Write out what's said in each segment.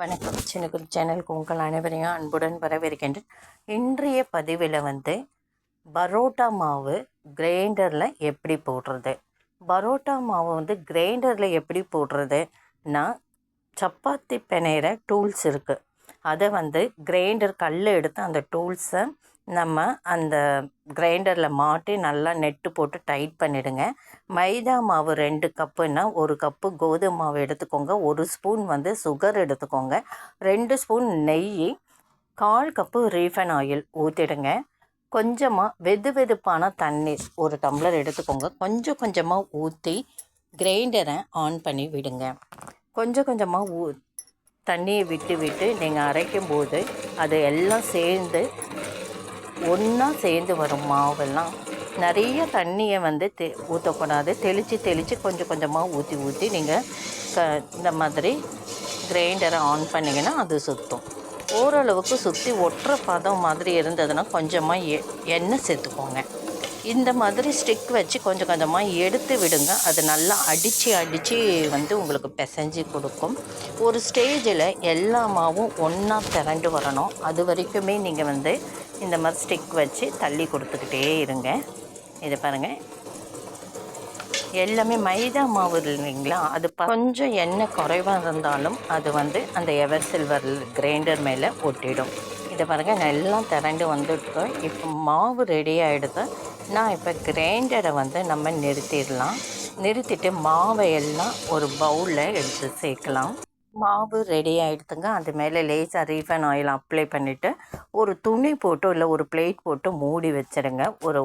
வணக்கம். சின்னக்குரு சேனலுக்கு உங்கள் அனைவரையும் அன்புடன் வரவேற்கின்றேன். இன்றைய பதிவில் வந்து பரோட்டா மாவு கிரைண்டரில் எப்படி போடுறது? பரோட்டா மாவு வந்து கிரைண்டரில் எப்படி போடுறதுன்னா சப்பாத்தி பிணையிற டூல்ஸ் இருக்குது அதை வந்து கிரைண்டர் கல் எடுத்து அந்த டூல்ஸை நம்ம அந்த கிரைண்டரில் மாட்டி நல்லா நெட்டு போட்டு டைட் பண்ணிவிடுங்க மைதா மாவு ரெண்டு கப்புன்னா ஒரு கப்பு கோதுமை மாவு எடுத்துக்கோங்க. ஒரு ஸ்பூன் வந்து சுகர் எடுத்துக்கோங்க. ரெண்டு ஸ்பூன் நெய் கால் கப்பு ரீஃபைன் ஆயில் ஊற்றிடுங்க கொஞ்சமாக வெது வெதுப்பான தண்ணீர் ஒரு டம்ளர் எடுத்துக்கோங்க. கொஞ்சம் கொஞ்சமாக ஊற்றி கிரைண்டரை ஆன் பண்ணி விடுங்க. கொஞ்சம் கொஞ்சமாக ஊ தண்ணியை விட்டு விட்டு நீங்கள் அரைக்கும் போது அது எல்லாம் சேர்ந்து ஒன்றா சேர்ந்து வரும் மாவெல்லாம் நிறைய தண்ணியை வந்து தெ ஊற்றக்கூடாது தெளித்து தெளித்து கொஞ்சம் கொஞ்சமாக ஊற்றி ஊற்றி நீங்கள் க இந்த மாதிரி கிரைண்டரை ஆன் பண்ணிங்கன்னா அது சுற்றும் ஓரளவுக்கு சுற்றி ஒட்டுற பதம் மாதிரி இருந்ததுன்னா கொஞ்சமாக எ எண்ணெய் சேர்த்துக்கோங்க. இந்த மாதிரி ஸ்டிக் வச்சு கொஞ்சம் கொஞ்சமாக எடுத்து விடுங்க. அது நல்லா அடித்து அடித்து வந்து உங்களுக்கு பிசைஞ்சு கொடுக்கும். ஒரு ஸ்டேஜில் எல்லா மாவும் ஒன்றா திரண்டு வரணும். அது வரைக்குமே நீங்கள் வந்து இந்த மாதிரி ஸ்டிக் வச்சு தள்ளி கொடுத்துக்கிட்டே இருங்க. இதை பாருங்கள் எல்லாமே மைதா மாவு இல்லைங்களா? அது கொஞ்சம் எண்ணெய் குறைவாக இருந்தாலும் அது வந்து அந்த எவர் சில்வர் கிரைண்டர் மேலே ஒட்டிடும். இதை பாருங்கள் நல்லா திரண்டு வந்துட்டு இப்போ மாவு ரெடி ஆகிடுது நான் இப்போ கிரைண்டரை வந்து நம்ம நிறுத்திடலாம். நிறுத்திட்டு மாவை எல்லாம் ஒரு பவுலில் எடுத்து சேர்க்கலாம். மாவு ரெடி ஆகிடுத்துங்க அது மேலே லேசாக ரீஃபைன் ஆயில் அப்ளை பண்ணிவிட்டு ஒரு துணி போட்டு இல்லை ஒரு பிளேட் போட்டு மூடி வச்சிடுங்க. ஒரு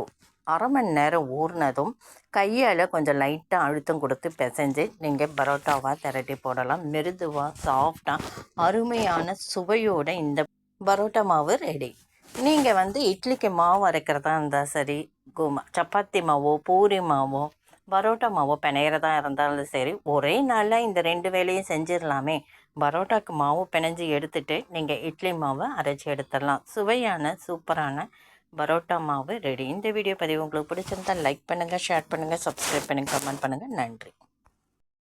அரை மணி நேரம் ஊறினதும் கையால் கொஞ்சம் லைட்டாக அழுத்தம் கொடுத்து பிசைஞ்சு நீங்கள் பரோட்டாவாக திரட்டி போடலாம். மிருதுவாக சாஃப்டாக அருமையான சுவையோட இந்த பரோட்டா மாவு ரெடி நீங்கள் வந்து இட்லிக்கு மாவு அரைக்கிறதா இருந்தால் சரி கோமா சப்பாத்தி மாவோ பூரி மாவோ பரோட்டா மாவு பிணையிறதா இருந்தாலும் சரி ஒரே நாளில் இந்த ரெண்டு வேலையும் செஞ்சிடலாமே. பரோட்டாக்கு மாவு பிணைஞ்சு எடுத்துட்டு நீங்கள் இட்லி மாவை அரைச்சி எடுத்துடலாம். சுவையான சூப்பரான பரோட்டா மாவு ரெடி. இந்த வீடியோ பதிவு உங்களுக்கு பிடிச்சிருந்தா லைக் பண்ணுங்கள் ஷேர் பண்ணுங்கள் சப்ஸ்கிரைப் பண்ணுங்கள் கமெண்ட் பண்ணுங்கள் நன்றி.